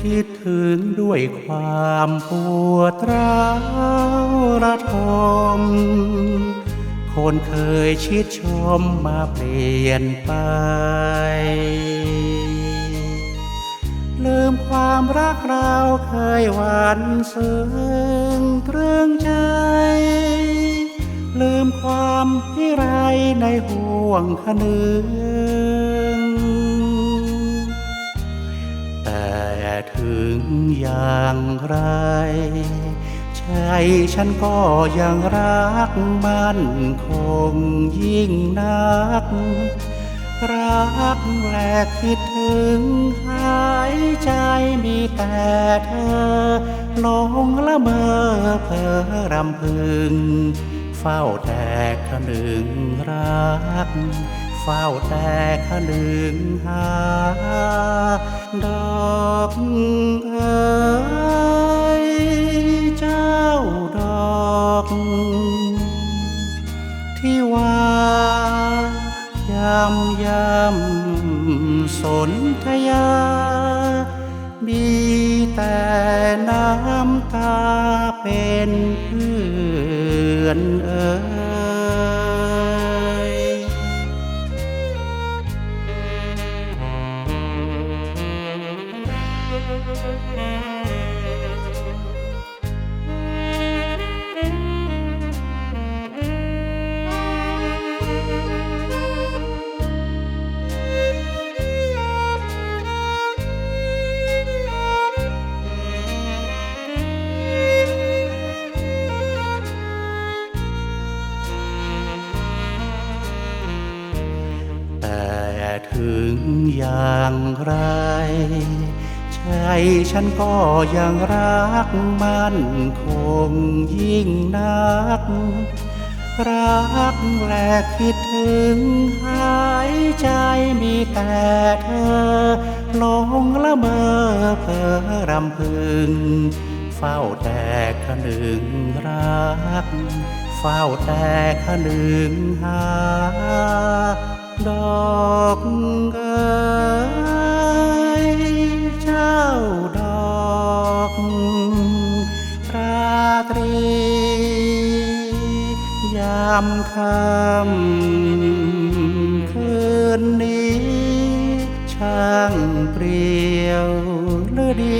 คิดถึงด้วยความปวดร้าวระทม คนเคยชิดชมมาเปลี่ยนไป ลืมความรักเราเคยหวานซึ้งตรึงใจ ลืมความที่ไรในห่วงขนึง ถึงอย่างไรใจฉันก็ยังรักมั่นคงยิ่งนัก รักและคิดถึงหายใจมีแต่เธอหลงละเมอเพอรำพึง เฝ้าแต่คนึงรัก ฝ้าแต่คนึงหา ดอกเอ๋ยเจ้าดอก ที่ว่ายำยำสนทยา มีแต่น้ำตาเป็นเพื่อ แต่ถึงอย่างไร ใจฉันก็ยังรักมันคงยิ่งนัก รักและคิดถึงหายใจมีแต่เธอหลงละเมอเพอรำพึง เฝ้าแต่คนึงรัก เฝ้าแต่คนึงหา ดอกเอ๋ ตรี ยามค่ำคืนนี้ ช่างเปรียวหรือดี